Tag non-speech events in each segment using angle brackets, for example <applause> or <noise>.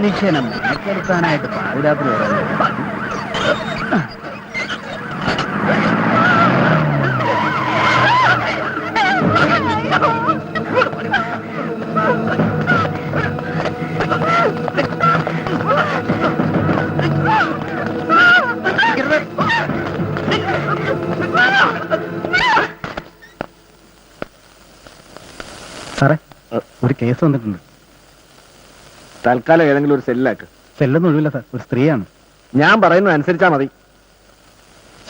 മനുഷ്യനെ മെനക്കെടുത്താനായിട്ട് പാതിരാത്രി സാറേ ഒരു കേസ് വന്നിട്ടുണ്ട്. തൽക്കാലം ഏതെങ്കിലും ഒരു സെല്ലാക്ക്. സെല്ലൊന്നും ഒഴിവില്ല സാർ. ഒരു സ്ത്രീയാണ്. ഞാൻ പറയുന്നത് അനുസരിച്ചാ മതി.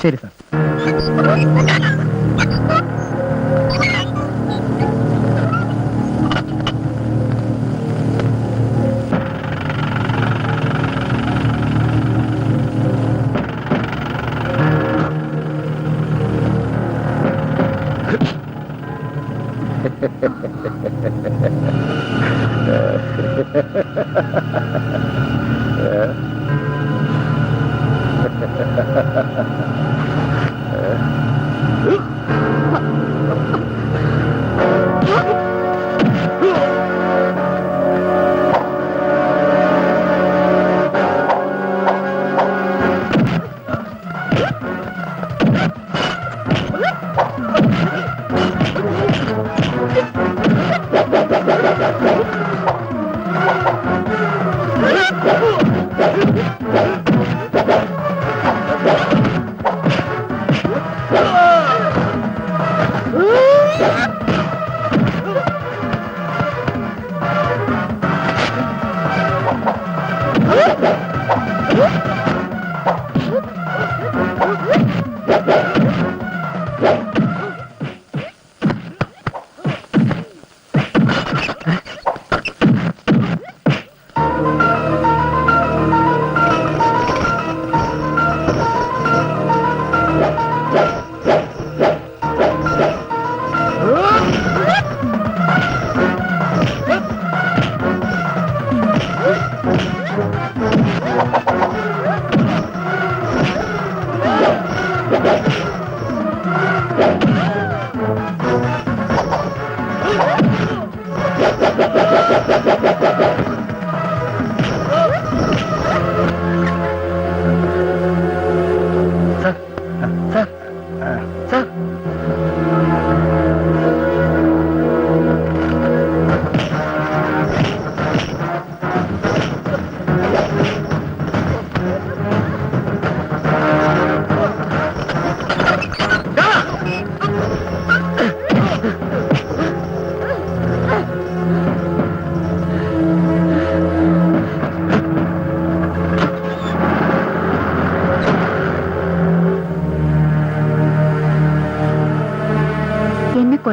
ശരി സാർ. Sir Thank you.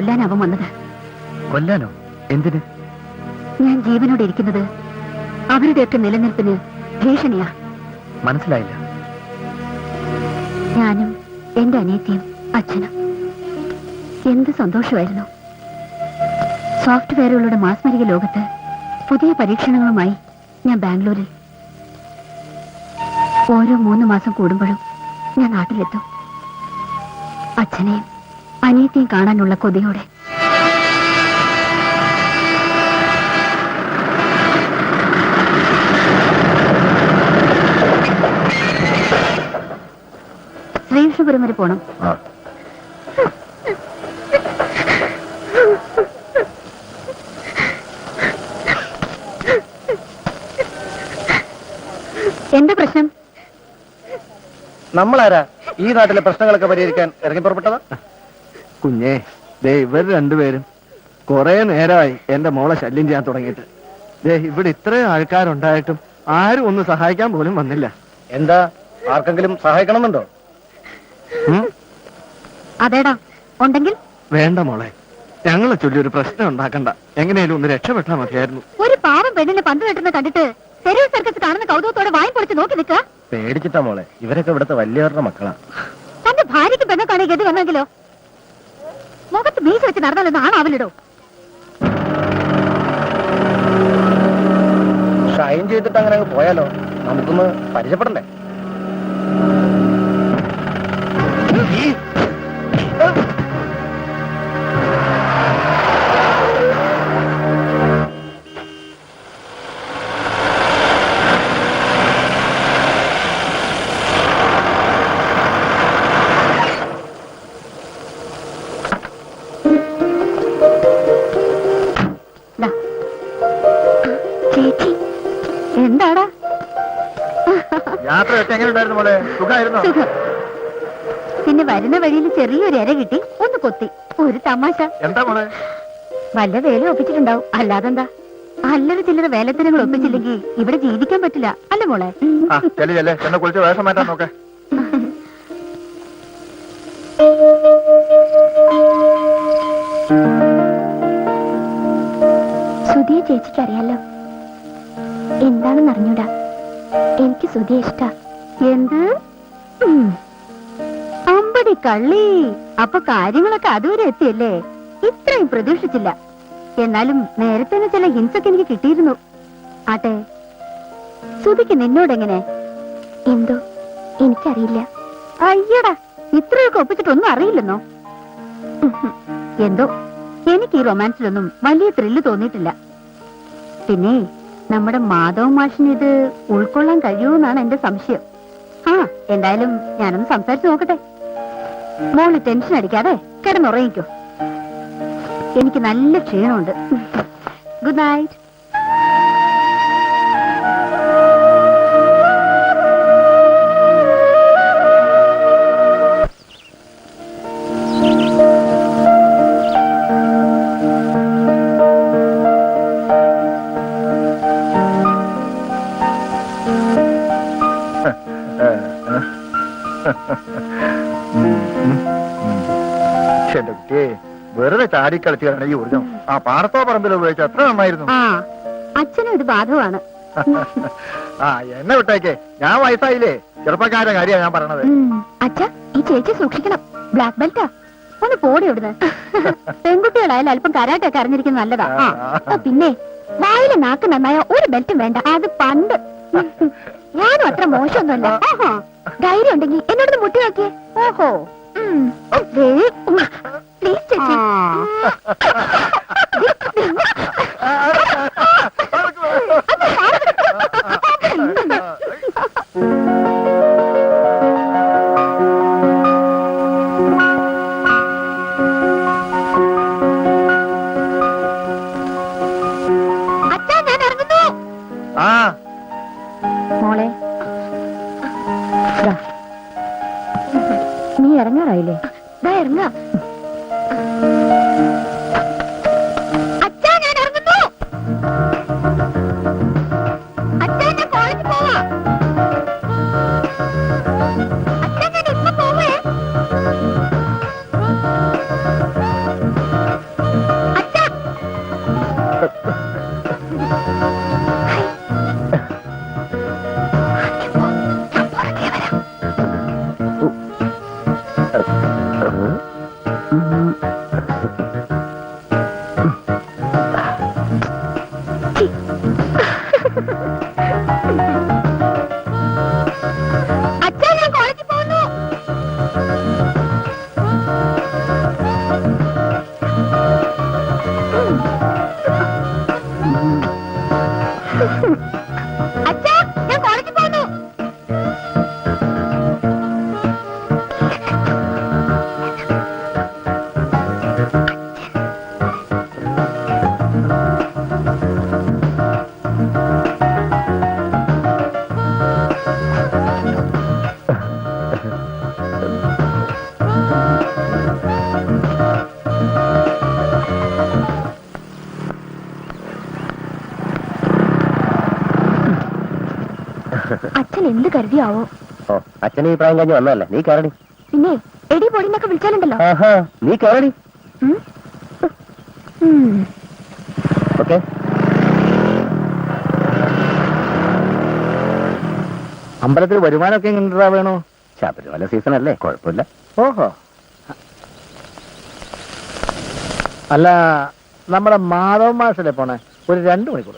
കൊല്ലാൻ അവൻ വന്നത്. കൊല്ലാനോ? എന്തിന്? ഞാൻ ജീവനോടെ ഇരിക്കുന്നത് അവരുടെയൊക്കെ നിലനിൽപ്പിന് ഭീഷണിയാ. മനസ്സിലായില്ല. ഞാനും എന്റെ അനിയത്തിയും അച്ഛനും. എന്ത് സന്തോഷമായിരുന്നു. സോഫ്റ്റ്വെയറുകളുടെ മാസ്മരിക ലോകത്ത് പുതിയ പരീക്ഷണങ്ങളുമായി ഞാൻ ബാംഗ്ലൂരിൽ. ഓരോ മൂന്ന് മാസം കൂടുമ്പോഴും ഞാൻ നാട്ടിലെത്തും. അച്ഛനെയും അനിയത്തെയും കാണാനുള്ള കൊതിയോടെ. ശ്രീകൃഷ്ണപുരം വരെ പോണം. എന്താ പ്രശ്നം? നമ്മളാരാ ഈ നാട്ടിലെ പ്രശ്നങ്ങളൊക്കെ പരിഹരിക്കാൻ ഇറങ്ങി പുറപ്പെട്ടതാ? കുഞ്ഞേ ദേ ഇവർ രണ്ടുപേരും കുറെ നേരമായി എന്റെ മോളെ ശല്യം ചെയ്യാൻ തുടങ്ങിയിട്ട്. ദേ ഇവിടെ ഇത്രയും ആൾക്കാരുണ്ടായിട്ടും ആരും ഒന്ന് സഹായിക്കാൻ പോലും വന്നില്ല. എന്താ? ആർക്കെങ്കിലും സഹായിക്കണമെന്നുണ്ടോ? അതേടാ ഉണ്ടെങ്കിൽ? വേണ്ട മോളെ ഞങ്ങളെ ചൊല്ലി ഒരു പ്രശ്നം ഉണ്ടാക്കണ്ട. എങ്ങനെയാലും ഒന്ന് രക്ഷപ്പെട്ടാ മതിയായിരുന്നു. ഒരു പാവം പെണ്ണിനെ പന്ത് കെട്ടുന്ന കണ്ടിട്ട് തെരുവ് സർക്കസ് കാണുന്ന കൗതുകത്തോടെ വായും പൊളിച്ച് നോക്കി നിൽക്കുക? പേടിച്ചിട്ടാ മോളെ ഇവരൊക്കെ ഇവിടുത്തെ വലിയവരുടെ മക്കളാ. തന്റെ ഭാര്യയ്ക്ക് പെണ്ണൊക്കെ ഗതി വന്നെങ്കിലോ? മുഖത്ത് മീശ വെച്ച് നടന്നാലൊന്നും ആണാവില്ലടോ. ഷൈൻ ചെയ്തിട്ട് അങ്ങനെ അങ്ങ് പോയാലോ? നമുക്കൊന്ന് പരിചയപ്പെടണ്ടേ? യാത്രയൊക്കെ എങ്ങനെ ഉണ്ടായിരുന്നു മോളെ? സുഖമായിരുന്നോ സുഖം. പിന്നെ വരുന്ന വഴിയിൽ ചെറിയൊരു ഇര കിട്ടി ഒന്ന് കൊത്തി. ഒരു തമാശ. എന്താ മോളെ? വല്ല വേല ഒപ്പിച്ചിട്ടുണ്ടാവും. അല്ലാതെന്താ? അല്ലറ ചില്ലറ വേലത്തിനങ്ങൾ ഒപ്പിച്ചില്ലെങ്കിൽ ഇവിടെ ജീവിക്കാൻ പറ്റില്ല. അല്ല മോളെ? ആ ചെല്ലി ചെല്ലേ. എന്നെ കുളിച്ച് വേഷം മാറ്റാൻ നോക്കേ. സുധിയെ ചേച്ചിക്ക് അറിയാലോ. എന്താണെന്ന് അറിഞ്ഞൂടാ എനിക്ക് സുധിയെ ഇഷ്ട. എന്ത്? അമ്പടി കള്ളി. അപ്പൊ കാര്യങ്ങളൊക്കെ അതുവരെ എത്തിയല്ലേ? ഇത്രയും പ്രതീക്ഷിച്ചില്ല. എന്നാലും നേരത്തെ ചില ഹിംസൊക്കെ എനിക്ക് കിട്ടിയിരുന്നു. ആട്ടെ സുധിക്ക് നിന്നോടെങ്ങനെ? എന്തോ? എനിക്കറിയില്ല. അയ്യടാ ഇത്രയൊക്കെ ഒപ്പിച്ചിട്ടൊന്നും അറിയില്ലെന്നോ. എന്തോ? എനിക്ക് ഈ റൊമാൻസിലൊന്നും വലിയ ത്രില്ല് തോന്നിയിട്ടില്ല. പിന്നെ നമ്മുടെ മാധവ് മാഷിന് ഇത് ഉൾക്കൊള്ളാൻ കഴിയുമെന്നാണ് എന്റെ സംശയം. എന്തായാലും ഞാനൊന്ന് സംസാരിച്ചു നോക്കട്ടെ. മോൾ ടെൻഷൻ അടിക്കാതെ കിടന്നുറങ്ങിക്കോ. എനിക്ക് നല്ല ക്ഷീണമുണ്ട്. Good night. ചാടിക്കളിച്ചാണ് ഈ ഊർജം ആ പാടത്തോ പറമ്പിൽ ഉപയോഗിച്ച എത്ര നന്നായിരുന്നു. അച്ഛനും ഇത് <laughs> ആ എന്നെ വിട്ടേക്കേ. ഞാൻ വയസ്സായില്ലേ? ചെറുപ്പക്കാരുടെ കാര്യമാണ് ഞാൻ പറഞ്ഞത് അച്ഛ ഈ ചേച്ചി സൂക്ഷിക്കണം. ബ്ലാക്ക് ബെൽറ്റാ. ഒന്ന് പോടി ഇവിടുന്ന്. <laughs> പെൺകുട്ടികളായാലും അല്പം കരാട്ടൊക്കെ അറിഞ്ഞിരിക്കുന്നത് നല്ലതാ. പിന്നെ വായിലെ നാക്ക് നന്നായ ഒരു ബെൽറ്റും വേണ്ട. അത് പണ്ട്. <laughs> ഞാനും അത്ര മോശമൊന്നുമല്ല. ഓഹോ ധൈര്യം ഉണ്ടെങ്കിൽ എന്നോട് മുട്ടി നോക്കിയേ. ഓഹോ. പ്ലീസ് ചേച്ചി അച്ഛാ ഞാൻ ഇറങ്ങുന്നു. ആ. മോളെ. ദാ. നീ ഇറങ്ങാറായില്ലേ? ദാ ഇറങ്ങാ. അച്ഛൻ എന്ത് കരുതിയാവോ? ഓ അച്ഛനെ ഈ പ്രായം കഴിഞ്ഞ് വന്നല്ലേ നീ കയറടി പിന്നെ എടി പൊടിന്നൊക്കെ വിളിച്ചാലുണ്ടല്ലോ. ആഹാ നീ കയറടി ഉം? ഉം. ഓക്കെ. അമ്പലത്തിൽ വരുമാനമൊക്കെ എങ്ങനെ വേണോ? ശബരിമല സീസൺ അല്ലേ? കുഴപ്പമില്ല. ഓഹോ. അല്ല നമ്മുടെ മാധവ മാഷല്ലേ പോണേ? ഒരു രണ്ട് മണിക്കൂർ.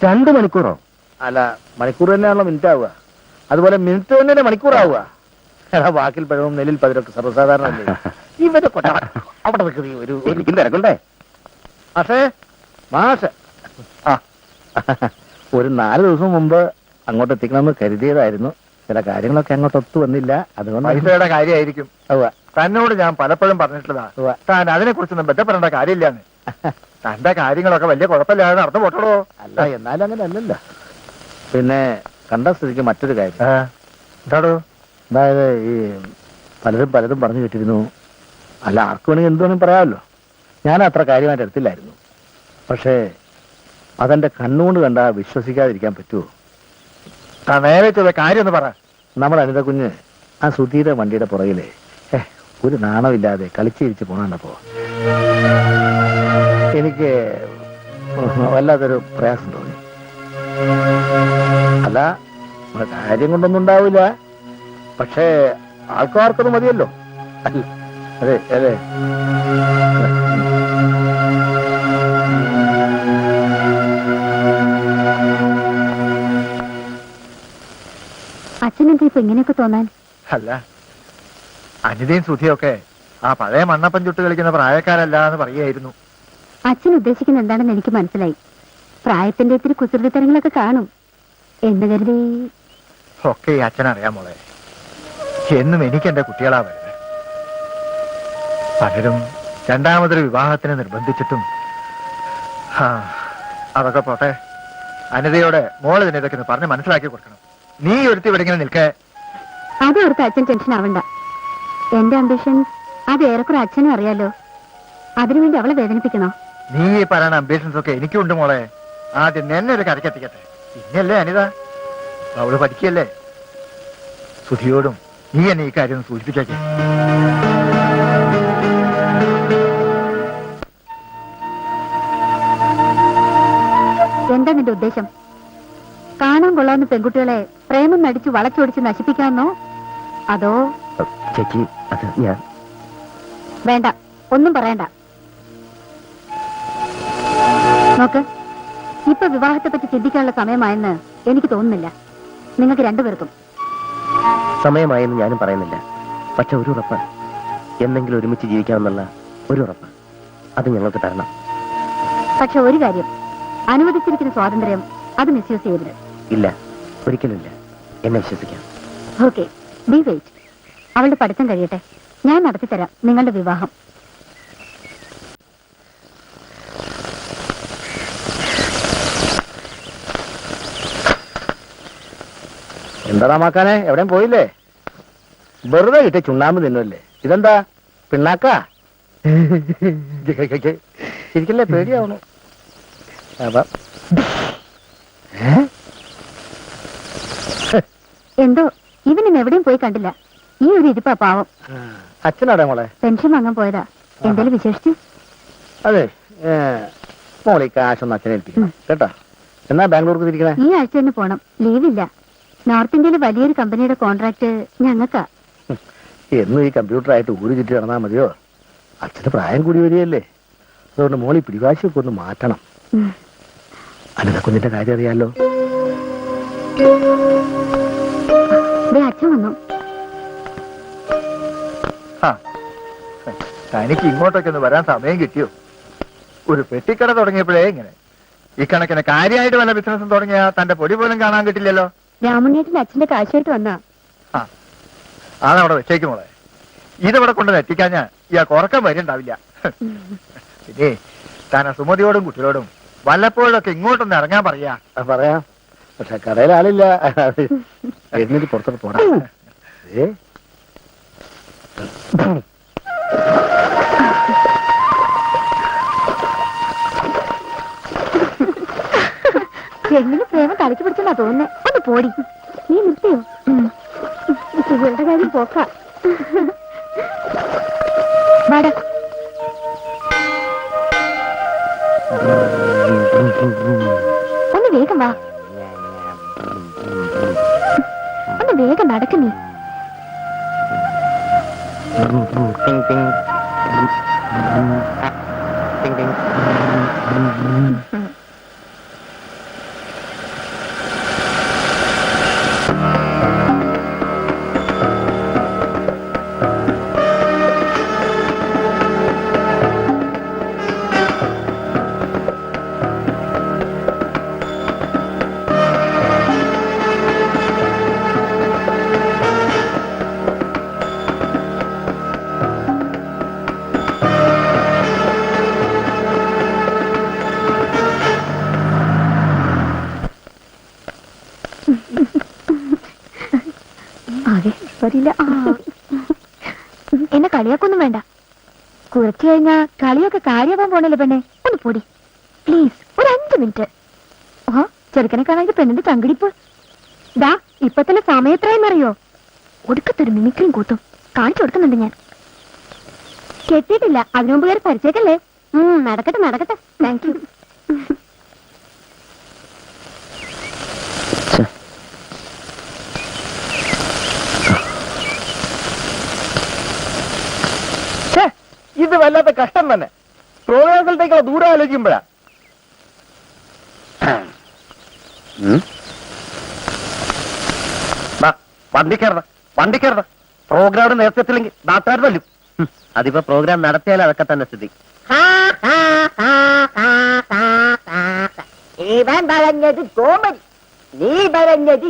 രണ്ടു മണിക്കൂറോ? അല്ല മണിക്കൂർ തന്നെയാണല്ലോ മിനിറ്റ് ആവുക. അതുപോലെ മിനിറ്റ് തന്നെ മണിക്കൂറാവുക. എടാ വാക്കിൽ പഴവും നെല്ലിൽ പതിരൊക്കെ സർവസാധാരണ <laughs> ഇവരെ അവിടെ നിൽക്കുന്ന ഒരു എനിക്കും തിരക്കുണ്ടേ. മാഷേ മാഷ്. ആ. <laughs> ഒരു നാല് ദിവസം മുമ്പ് അങ്ങോട്ട് എത്തിക്കണമെന്ന് കരുതിയതായിരുന്നു. ചില കാര്യങ്ങളൊക്കെ അങ്ങോട്ട് ഒത്തു വന്നില്ല. അതുകൊണ്ട് പൈസയുടെ കാര്യമായിരിക്കും. തന്നോട് ഞാൻ പലപ്പോഴും പറഞ്ഞിട്ടുള്ളതാ. ഉവ്വ. താൻ അതിനെ കുറിച്ചൊന്നും ബന്ധപ്പെടേണ്ട കാര്യമില്ല തന്റെ കാര്യങ്ങളൊക്കെ വലിയ കുഴപ്പമില്ലാതെ നടന്നു പോട്ടോളൂ അല്ല എന്നാലും അങ്ങനെ അല്ലല്ലോ പിന്നെ കണ്ട സ്ഥിതിക്ക് മറ്റൊരു കാര്യം. എന്താടോ? അതായത് ഈ പലരും പലതും പറഞ്ഞു കേട്ടിരുന്നു. അല്ല ആർക്കു വേണമെങ്കിൽ എന്ത് വേണമെങ്കിൽ പറയാമല്ലോ. ഞാൻ അത്ര കാര്യമായിട്ട് എടുത്തില്ലായിരുന്നു. പക്ഷേ അതെന്റെ കണ്ണുകൊണ്ട് കണ്ടാൽ വിശ്വസിക്കാതിരിക്കാൻ പറ്റുമോ നേരെ ചെയ്ത കാര്യം ഒന്ന് പറ. നമ്മുടെ അനിത കുഞ്ഞ് ആ സുധീര വണ്ടിയുടെ പുറകിലെ. ഒരു നാണമില്ലാതെ കളിച്ചിരിച്ച് പോണപ്പോ എനിക്ക് വല്ലാത്തൊരു പ്രയാസം തോന്നി അല്ല കാര്യം കൊണ്ടൊന്നും ഉണ്ടാവില്ല. പക്ഷേ ആൾക്കാർക്കൊന്നും മതിയല്ലോ. അല്ല അതെ അതെ. അച്ഛനെന്താ ഇപ്പൊ ഇങ്ങനെയൊക്കെ തോന്നാൻ? അല്ല അനിതയും സുധിയൊക്കെ ആ പഴയ മണ്ണപ്പൻ ചുട്ട് കളിക്കുന്ന പ്രായക്കാരല്ല എന്ന് പറയായിരുന്നു അച്ഛൻ ഉദ്ദേശിക്കുന്ന എന്താണെന്ന് എനിക്ക് മനസ്സിലായി. പ്രായത്തിന്റെ ഇത്തിരി കുസൃതിത്തരങ്ങളൊക്കെ കാണും. എന്ന് കരുതി. ഒക്കെ ഈ അച്ഛനറിയാം മോളെ. എന്നും എനിക്ക് എന്റെ കുട്ടികളാ വരുന്നത്. പലരും രണ്ടാമതൊരു വിവാഹത്തിന് നിർബന്ധിച്ചിട്ടും ആ, അതൊക്കെ പോട്ടെ. അനിതയോടെ മോൾ തന്നെ ഇതൊക്കെ പറഞ്ഞ് മനസ്സിലാക്കി കൊടുക്കണം. നീ ഒരുത്തി ഇവിടെ ഇങ്ങനെ നിൽക്കേ. അത് ഓർത്ത് അച്ഛൻ ടെൻഷൻ ആവണ്ട. എന്റെ അംബിഷൻ അത് ഏറെക്കുറെ അച്ഛനും അറിയാലോ. അതിനുവേണ്ടി അവളെ വേദനിപ്പിക്കണോ? നീ ഈ പറയുന്ന അംബിഷൻസ് ഒക്കെ എനിക്കുണ്ട് മോളെ. ആദ്യം എന്നെ ഒരു കരക്കെത്തിക്കട്ടെ പിന്നെയല്ലേ അനിത? അവൾ പഠിക്കല്ലേ സുധിയോടും നീ എന്നെ ഈ കാര്യം സൂചിപ്പിച്ചേക്കെ. എന്താ നിന്റെ ഉദ്ദേശം? കാണാൻ കൊള്ളാവുന്ന പെൺകുട്ടികളെ പ്രേമം നടിച്ചു വളച്ചൊടിച്ച് നശിപ്പിക്കാമെന്നോ? അതോ? ചേച്ചി അത് ഞാൻ. വേണ്ട ഒന്നും പറയണ്ട. നോക്ക്. ഇപ്പൊ വിവാഹത്തെ പറ്റി ചിന്തിക്കാനുള്ള സമയമായെന്ന് എനിക്ക് തോന്നുന്നില്ല. നിങ്ങൾക്ക് രണ്ടുപേർക്കും. സമയമായെന്ന് ഞാനും പറയുന്നില്ല. പക്ഷെ ഒരു ഉറപ്പ്. എന്തെങ്കിലും ഒരുമിച്ച് ജീവിക്കാമെന്നുള്ള ഒരു ഉറപ്പ്. അത് ഞങ്ങൾക്ക് തരണം. പക്ഷെ ഒരു കാര്യം. അനുവദിച്ചിരിക്കുന്ന സ്വാതന്ത്ര്യം അത് മിസ്യൂസ് ചെയ്യരുത്. ഇല്ല. ഒരിക്കലുമില്ല. എന്നെ വിശ്വസിക്കാം. ഓക്കെ ബി വെയിറ്റ് അവളുടെ പഠിത്തം കഴിയട്ടെ. ഞാൻ നടത്തിത്തരാം നിങ്ങളുടെ വിവാഹം. എന്താ മാക്കാനെ? എവിടെയും പോയില്ലേ? വെറുതെ കിട്ടിയ ചുണ്ണാമ്പ് തിന്നല്ലേ? ഇതെന്താ? പിണ്ണാക്ക? ശരിക്കല്ലേ പേടിയാവണു. അപ്പൊ? എന്തോ? ഇവനും എവിടെയും പോയി കണ്ടില്ല. ഈ ഒരു ഇരിപ്പാ പാവം. അച്ഛനാടെ മോളെ? പെൻഷൻ വാങ്ങാൻ പോയതാ. എന്തേലും വിശേഷിച്ചു? അതെ മോളി ഈ അച്ഛനെ ഏൽപ്പിക്കണം. കേട്ടോ? എന്നാ ബാംഗ്ലൂർക്ക് തിരിക്കണേ? ഈ ആഴ്ച തന്നെ പോണം. ലീവില്ല. നോർത്ത് ഇന്ത്യയിലെ വലിയൊരു കമ്പനിയുടെ കോൺട്രാക്ട് ഞങ്ങൾക്കാ. എന്നും ഈ കമ്പ്യൂട്ടറായിട്ട് ഊര് ചുറ്റി നടന്നാ മതിയോ? അച്ഛന് പ്രായം കൂടി വരികയല്ലേ. അതുകൊണ്ട് മോളി പിടിവാശിയൊക്കെ ഒന്ന് മാറ്റണം. അനിത കുഞ്ഞിന്റെ കാര്യം അറിയാലോ. അച്ഛൻ വന്നു. തനിക്ക് ഇങ്ങോട്ടൊക്കെ ഒന്ന് വരാൻ സമയം കിട്ടിയോ? ഒരു പെട്ടിക്കട തുടങ്ങിയപ്പോഴേ ഇങ്ങനെ. ഈ കണക്കിന് കാര്യമായിട്ട് വല്ല ബിസിനസ്സും തുടങ്ങിയാ തന്റെ പൊടി പോലും കാണാൻ കിട്ടില്ലല്ലോ. രാമണ്ണേട്ടന്റെ അച്ഛന്റെ കാശായിട്ട് വന്നാ. ആ അതവിടെ വെച്ചേക്ക് മോളെ. ഇതവിടെ കൊണ്ട് എത്തിക്കാഞ്ഞാ ഇയാൾക്ക് ഉറക്കം വരുന്നുണ്ടാവില്ല പിന്നെ താൻ സുമതിയോടും കുട്ടികളോടും വല്ലപ്പോഴൊക്കെ ഇങ്ങോട്ടൊന്ന് ഇറങ്ങാൻ പറയാ. ആ, പറയാം. പക്ഷെ കടയിൽ ആളില്ല. എന്നിട്ട് പുറത്തോട്ട് പോണ ഏ? എങ്ങനെ പ്രേമം തലയ്ക്ക് പിടിച്ചെന്നാ തോന്നുന്നേ? ഒന്ന് പോടി. നീ നിർത്തിയോ ഇവളുടെ കാര്യം പോക്ക. വാടാ. ഒന്ന് വേഗം വാ. ഒന്ന് വേഗം നടക്ക് നീ. ടിങ് Uh... കളിയാക്കൊന്നും വേണ്ട. കുറച്ചു കഴിഞ്ഞാ കളിയൊക്കെ കാര്യമാവാൻ പോണല്ലേ പെണ്ണെ? ഒന്ന് പൊടി. പ്ലീസ് ഒരു അഞ്ചു മിനിറ്റ്. ഓ ചെറുക്കനെ കാണാൻ പെണ്ണിന്റെ ചങ്കിടിപ്പ്. ദാ ഇപ്പൊ തന്നെ സമയം എത്രയെന്നറിയോ ഒടുക്കത്തൊരു മിമിക്രിയും കൂട്ടും കാണിച്ചു കൊടുക്കുന്നുണ്ട് ഞാൻ. കെട്ടിയിട്ടില്ല അതിനു മുമ്പ് കയറി പരിചയക്കല്ലേ? നടക്കട്ടെ നടക്കട്ടെ. താങ്ക് യു ഇത് വല്ലാത്ത കഷ്ടം തന്നെ. പ്രോഗ്രാം സ്ഥലത്തേക്കുള്ള ദൂരം ആലോചിക്കുമ്പോഴാ. വണ്ടിക്കരുത് വണ്ടിക്കരുത്. പ്രോഗ്രാം നേരത്തെ എത്തില്ലെങ്കിൽ നാട്ടുകാർ തല്ലും അതിപ്പോ പ്രോഗ്രാം നടത്തിയാൽ അതൊക്കെ തന്നെ സ്ഥിതി. ഇവൻ പറഞ്ഞത് കോമഡി നീ പറഞ്ഞത്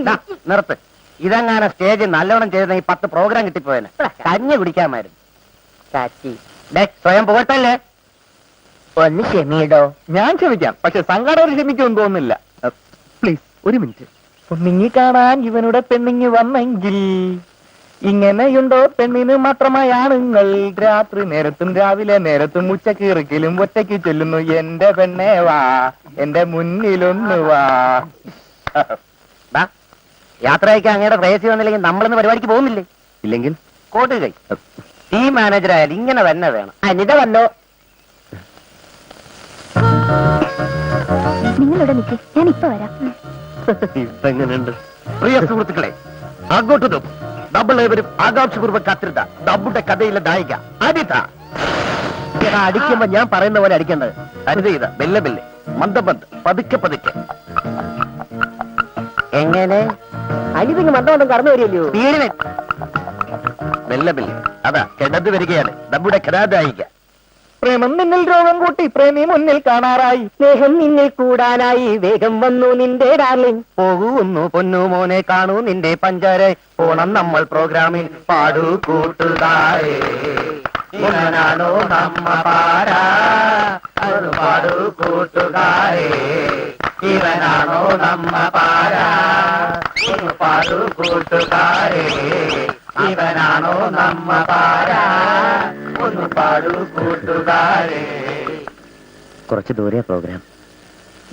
നിർത്ത്. ഇതങ്ങനെ സ്റ്റേജ് നല്ലോണം ചെയ്തെങ്കിൽ പത്ത് പ്രോഗ്രാം കിട്ടിപ്പോയനെ. കഞ്ഞി കുടിക്കാമായിരുന്നു. ചാച്ചി ഡേ സ്വയം പോകട്ടല്ലേ ഒന്ന് ക്ഷമിയിടോ. ഞാൻ ക്ഷമിക്കാം പക്ഷെ സംഘാടകർ ക്ഷമിക്കുമെന്ന് തോന്നുന്നില്ല. പ്ലീസ് ഒരു മിനിറ്റ്. പൊന്നിങ്ങി കാണാൻ ഇവനുടെ പെണ്ണിങ്ങി വന്നെങ്കിൽ ഇങ്ങനെയുണ്ടോ പെണ്ണിന് മാത്രമായി ആണുങ്ങൾ? രാത്രി നേരത്തും രാവിലെ നേരത്തും ഉച്ചയ്ക്ക് ഇറക്കിലും ഒറ്റയ്ക്ക് ചൊല്ലുന്നു. എന്റെ പെണ്ണേ വാ എന്റെ മുന്നിലൊന്ന് വാ. യാത്ര യാത്രയ്ക്ക് അങ്ങയുടെ പ്രേസി വന്നില്ലെങ്കിൽ നമ്മളിന്ന് പരിപാടിക്ക് പോകുന്നില്ലേ? ഇല്ലെങ്കിൽ കോട്ട് കൈ. ടീം മാനേജർ ആയാലും ഇങ്ങനെ തന്നെ വേണം. അനിത വന്നോ? നിങ്ങളിവിടെ നിൽക്ക് ഞാൻ ഇപ്പൊ വരാം. ഇതെങ്ങനെയുണ്ട്? പ്രിയ സുഹൃത്തുക്കളെ അങ്ങോട്ട് നോക്കും. നമ്മൾ ഏവരും ആകാംക്ഷപൂർവം കാത്തിരുന്ന നമ്മുടെ കഥയിലെ നായിക അനിത. അടിക്കുമ്പോ ഞാൻ പറയുന്ന പോലെ അടിക്കേണ്ടത്. അനിത ചെയ്ത ബെല്ലെ ബെല്ലെ മന്ദം പതുക്കെ പതുക്കെ. എങ്ങനെ? അനിതിങ് മന്ദമന്ദം കടന്നു വരില്ലയോ ബെല്ലെ മെല്ലെ. അതാ കിടന്നു വരികയാണ്. നമ്മുടെ കഥാനായിക പ്രേമം നിന്നിൽ രോഗം കൂട്ടി പ്രേമി മുന്നിൽ കാണാറായി. സ്നേഹം നിന്നിൽ കൂടാനായി വേഗം വന്നു നിന്റെ ഡാർലിംഗ്. പോകുന്നു പൊന്നു മോനെ കാണൂ നിന്റെ പഞ്ചാര. പോണം നമ്മൾ പ്രോഗ്രാമിൽ പാടൂ കൂട്ടുകാരെ. ഇവനാണോ നമ്മ പാരാ. അത് പാടൂ കൂട്ടുകാരെ. ഇവനാണോ നമ്മ പാരാ. ഒന്ന് പാടൂ കൂട്ടുകാരെ. ഇവനാണോ നമ്മ പാരാ? ഒന്ന് പാടൂ കൂട്ടുകാരെ. കുറച്ച് ദൂരെയാ പ്രോഗ്രാം.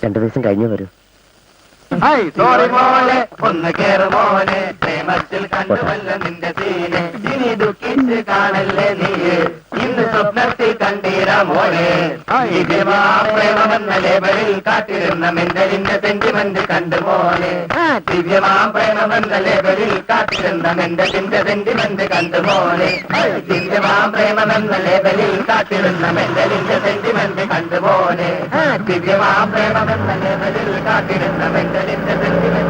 രണ്ടു ദിവസം കഴിഞ്ഞു വരൂ. സോറി മോനെ ഒന്ന് കേറ് പ്രേമത്തിൽ കണ്ടുവല്ല നിന്റെ തീനെ ഇനി ദുഃഖിച്ച് കാണല്ലേ നീ? ഇന്ന് സ്വപ്നത്തിൽ കണ്ടീര മോനെ ദിവ്യമാ പ്രേമമെന്ന ലേബലിൽ കാട്ടിരുന്ന മെന്തലിന്റെ സെന്റിമെന്റ് കണ്ടു മോനെ. ദിവ്യമാം പ്രേമമെന്ന ലേബലിൽ കാട്ടിരുന്ന മെന്തലിന്റെ സെന്റിമെന്റ് കണ്ടു മോനെ. ദിവ്യമാം പ്രേമമെന്ന ലേബലിൽ കാട്ടിരുന്ന മെന്തലിന്റെ സെന്റിമെന്റ് കണ്ടു മോനെ. ദിവ്യമാം പ്രേമമെന്ന ലേബലിൽ കാട്ടിരുന്ന മെന്തലിന്റെ സെന്റിമെന്റ്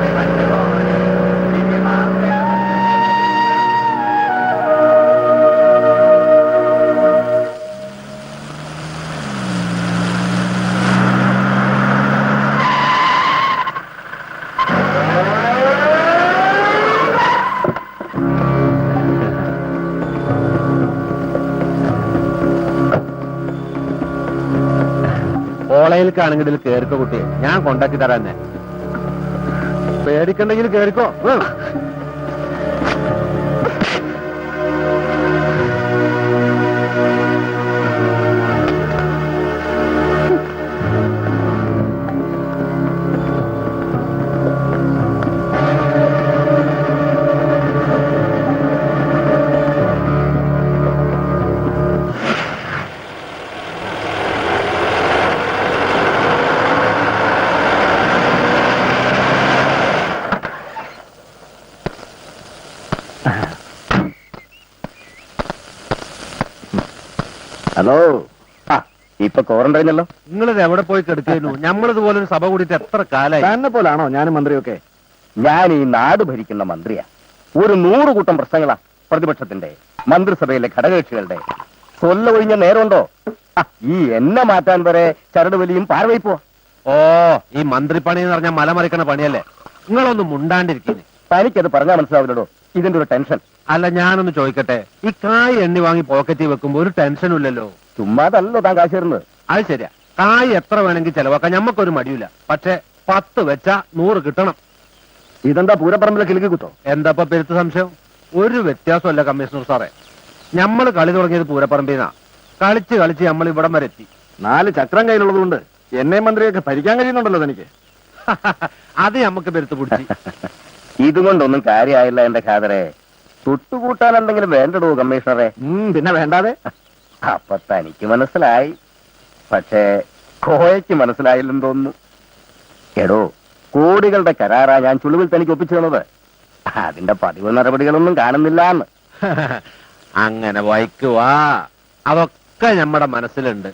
കോളേജിലേക്കാണെങ്കിൽ കേറിക്കോ കുട്ടിയെ ഞാൻ കൊണ്ടാക്കി തരാന്നെ പേടിക്കണ്ടെങ്കിൽ കേറിക്കോ. ഹലോ. ആ ഇപ്പൊ ക്വാറന്റൈനല്ലോ നിങ്ങളിത് എവിടെ പോയി കെടുക്കുന്നു ഞമ്മളിതുപോലെ ഒരു സഭ കൂടിയിട്ട് എത്ര കാലായി? തന്നെ പോലാണോ ഞാനും മന്ത്രിയൊക്കെ? ഞാൻ ഈ നാട് ഭരിക്കുന്ന മന്ത്രിയാ. ഒരു നൂറ് കൂട്ടം പ്രശ്നങ്ങളാ പ്രതിപക്ഷത്തിന്റെ മന്ത്രിസഭയിലെ ഘടകകക്ഷികളുടെ. കൊല്ല ഒഴിഞ്ഞ നേരമുണ്ടോ? ആ, ഈ എന്നെ മാറ്റാൻ വരെ ചരട് വലിയും പാർവയിപ്പോ ഓ ഈ മന്ത്രിപ്പണി എന്ന് പറഞ്ഞാൽ മലമറിക്കണ പണിയല്ലേ? നിങ്ങളൊന്നും മുണ്ടാണ്ടിരിക്കുന്നു തനിക്കത് പറഞ്ഞാൽ മനസ്സിലാവില്ലടോ. ഇതിന്റെ ഒരു ടെൻഷൻ. അല്ല ഞാനൊന്ന് ചോദിക്കട്ടെ. ഈ കായ് എണ്ണി വാങ്ങി പോക്കറ്റിൽ വെക്കുമ്പോ ഒരു ടെൻഷനും ഇല്ലല്ലോ. ചുമ്മാതല്ലോ താൻ കാശ് തരുന്നത്. അത് ശരിയാ. കായ് എത്ര വേണമെങ്കിൽ ചെലവാക്കാം? ഞമ്മക്കൊരു മടിയില്ല പക്ഷെ പത്ത് വെച്ചാ നൂറ് കിട്ടണം. ഇതെന്താ പൂരപ്പറമ്പിലെ കിലുക്കി കുത്തോ? എന്താ ഇപ്പൊ പെരുത്ത് സംശയം? ഒരു വ്യത്യാസമല്ല കമ്മീഷണർ സാറേ. ഞമ്മൾ കളി തുടങ്ങിയത് പൂരപ്പറമ്പിന്നാ. കളിച്ച് കളിച്ച് നമ്മൾ ഇവിടം വരെ എത്തി. നാല് ചക്രം കയ്യിലുള്ളതുകൊണ്ട് എന്നെ മന്ത്രിയൊക്കെ ഭരിക്കാൻ കഴിയുന്നുണ്ടല്ലോ തനിക്ക്. <laughs> അത് നമുക്ക് പെരുത്ത് പിടിച്ച്. <laughs> ഇതുകൊണ്ടൊന്നും കാര്യമായില്ല എന്റെ ഖാദറെ. തൊട്ടുകൂട്ടാൻ എന്തെങ്കിലും വേണ്ടടോ കമ്മീഷണറെ? പിന്നെ വേണ്ടാതെ. അപ്പൊ തനിക്ക് മനസ്സിലായി. പക്ഷേ കോയയ്ക്ക് മനസ്സിലായില്ലെന്ന് തോന്നുന്നു. എടോ കോടികളുടെ കരാറാ ഞാൻ ചുളിവിൽ തനിക്ക് ഒപ്പിച്ചു തന്നത്. അതിന്റെ പതിവ് നടപടികളൊന്നും കാണുന്നില്ല എന്ന് <laughs> അങ്ങനെ വായിക്കുവാ. അതൊക്കെ നമ്മുടെ മനസ്സിലുണ്ട്.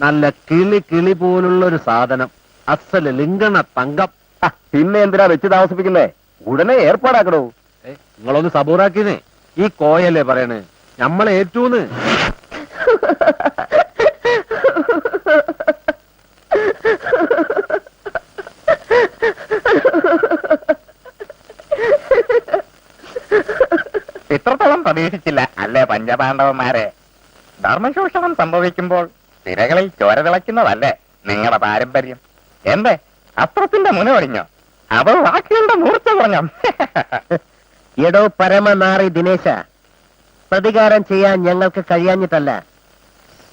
നല്ല കിളി കിളി പോലുള്ള ഒരു സാധനം. അസൽ ലിംഗണ തങ്കം. പിന്നെ എന്തിനാ വെച്ച് താമസിപ്പിക്കുന്നേ? ഉടനെ ഏർപ്പാടാക്കടോ. നിങ്ങളൊന്ന് സബൂറാക്കിനേ ഈ കോയല്ലേ പറയണേ? നമ്മളെ ഏറ്റൂന്ന്. ഇത്രത്തോളം പ്രതീക്ഷിച്ചില്ല. അല്ലേ പഞ്ചപാണ്ഡവന്മാരെ? ധർമ്മശോഷണം സംഭവിക്കുമ്പോൾ തിരകളിൽ ചോര തിളയ്ക്കുന്നതല്ലേ നിങ്ങളുടെ പാരമ്പര്യം? എന്തേ? അസ്ത്രത്തിന്റെ മുന ഒടിഞ്ഞോ അതോ വാക്കുകളുടെ മൂർച്ച കുറഞ്ഞോ? <laughs> എടോ പരമനാറി ദിനേശ പ്രതികാരം ചെയ്യാൻ ഞങ്ങൾക്ക് കഴിയാഞ്ഞിട്ടല്ല.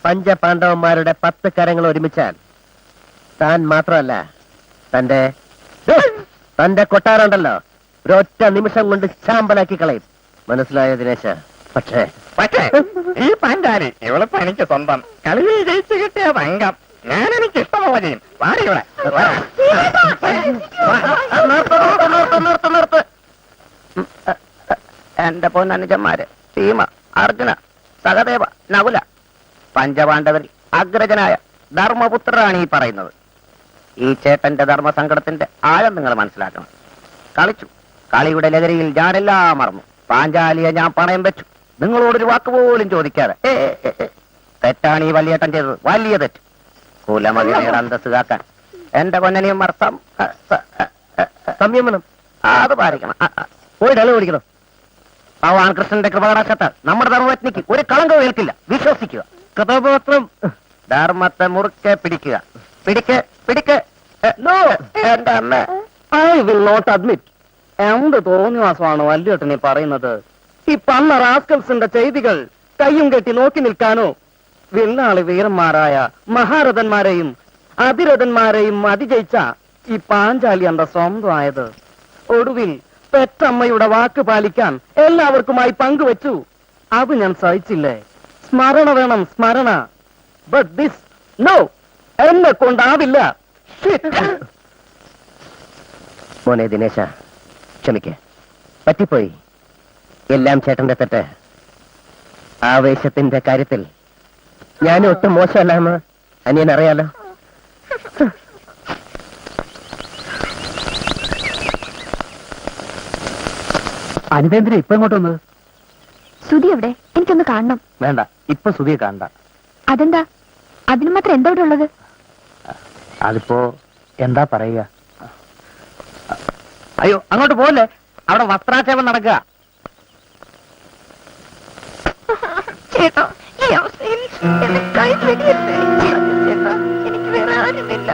പഞ്ചപാണ്ഡവന്മാരുടെ പത്ത് കരങ്ങൾ ഒരുമിച്ചാൽ താൻ മാത്രമല്ല തന്റെ തന്റെ കൊട്ടാറുണ്ടല്ലോ ഒരൊറ്റ നിമിഷം കൊണ്ട് ചാമ്പലാക്കി കളയും. മനസ്സിലായ ദിനേശ? പക്ഷേ പക്ഷേ ഈ പാഞ്ചാലി ഇവളിപ്പോ എനിക്ക് സ്വന്തം. കളിയിൽ ജയിച്ചു കിട്ടിയ ഭംഗം ഞാൻ എനിക്ക് ഇഷ്ടമുള്ള ചെയ്യും <laughs> നിർത്ത്, നിർത്ത്, നിർത്ത്, നിർത്ത്, എന്റെ പൊന്നനുജന്മാര് ഭീമ അർജുന സഹദേവ നകുല പഞ്ചപാണ്ഡവരിൽ അഗ്രജനായ ധർമ്മപുത്രരാണ് ഈ പറയുന്നത്. ഈ ചേട്ടന്റെ ധർമ്മസങ്കടത്തിന്റെ ആഴം നിങ്ങൾ മനസ്സിലാക്കണം. കളിച്ചു. കളിയുടെ ലഹരിയിൽ ഞാനെല്ലാം മറന്നു. പാഞ്ചാലിയെ ഞാൻ പണയം വെച്ചു. നിങ്ങളോടൊരു വാക്ക് പോലും ചോദിക്കാതെ. തെറ്റാണ് ഈ വലിയേട്ടൻ ചെയ്തത്. വലിയ തെറ്റ്. കുലമതിയുടെ അന്തസ് കാക്കാൻ. എന്റെ പൊന്നനിയും സം- അ, സ- അ, അ, അ, സംയമനം. അത് പാലിക്കണം. പോയി ഡല ഓടിക്കണം ഭഗവാൻ കൃഷ്ണന്റെ കൃപകടാക്ഷത്താൽ നമ്മുടെ ധർമ്മപത്നിക്ക് ഒരു കളങ്കവും ഏൽക്കില്ല. വിശ്വസിക്കുക. കഥാപാത്രം ധർമ്മത്തെ മുറുക്കെ പിടിക്കുക. പിടിക്ക് പിടിക്ക്. ഐ വിൽ നോട്ട് അഡ്മിറ്റ് എന്ത് തോന്നിവാസമാണ് വല്യേട്ടനെ പറയുന്നത്? ഈ പന്ന റാസ്കൽസിന്റെ ചെയ്തികൾ കയ്യും കെട്ടി നോക്കി നിൽക്കാനോ? വില്ലാളി വീരന്മാരായ മഹാരഥന്മാരെയും അതിരഥന്മാരെയും അതിജയിച്ച ഈ പാഞ്ചാലി എന്റെ സ്വന്തമായത് ഒടുവിൽ പെറ്റമ്മയുടെ വാക്ക് പാലിക്കാൻ എല്ലാവർക്കുമായി പങ്കുവച്ചു. അത് ഞാൻ സഹിച്ചില്ലേ? സ്മരണ വേണം സ്മരണ. ബട്ട് ദിസ് നോ എന്നെ കൊണ്ടാവില്ല. മോനെ ദിനേശ ക്ഷമിക്ക. പറ്റിപ്പോയി. എല്ലാം ചേട്ടന്റെ തെറ്റ്. ആവേശത്തിന്റെ കാര്യത്തിൽ ഞാൻ ഒട്ടും മോശമല്ലാന്ന് അനിയൻ അറിയാലോ അനിതേന്ദ്ര ഇപ്പൊ എങ്ങോട്ട് വന്നത്? സുധി എവിടെ? എനിക്കൊന്ന് കാണണം. വേണ്ട ഇപ്പൊ സുധിയെ കാണണ്ട. അതെന്താ? അതിനു മാത്രം എന്താ ഇവിടെ ഉള്ളത്? അതിപ്പോ എന്താ പറയുക? അയ്യോ അങ്ങോട്ട് പോകല്ലേ അവിടെ വസ്ത്രാക്ഷേപം നടക്കുക. ചേട്ടാ ഈ അവസ്ഥയിൽ എനിക്കായി എനിക്ക് വേറെ ആരുമില്ല.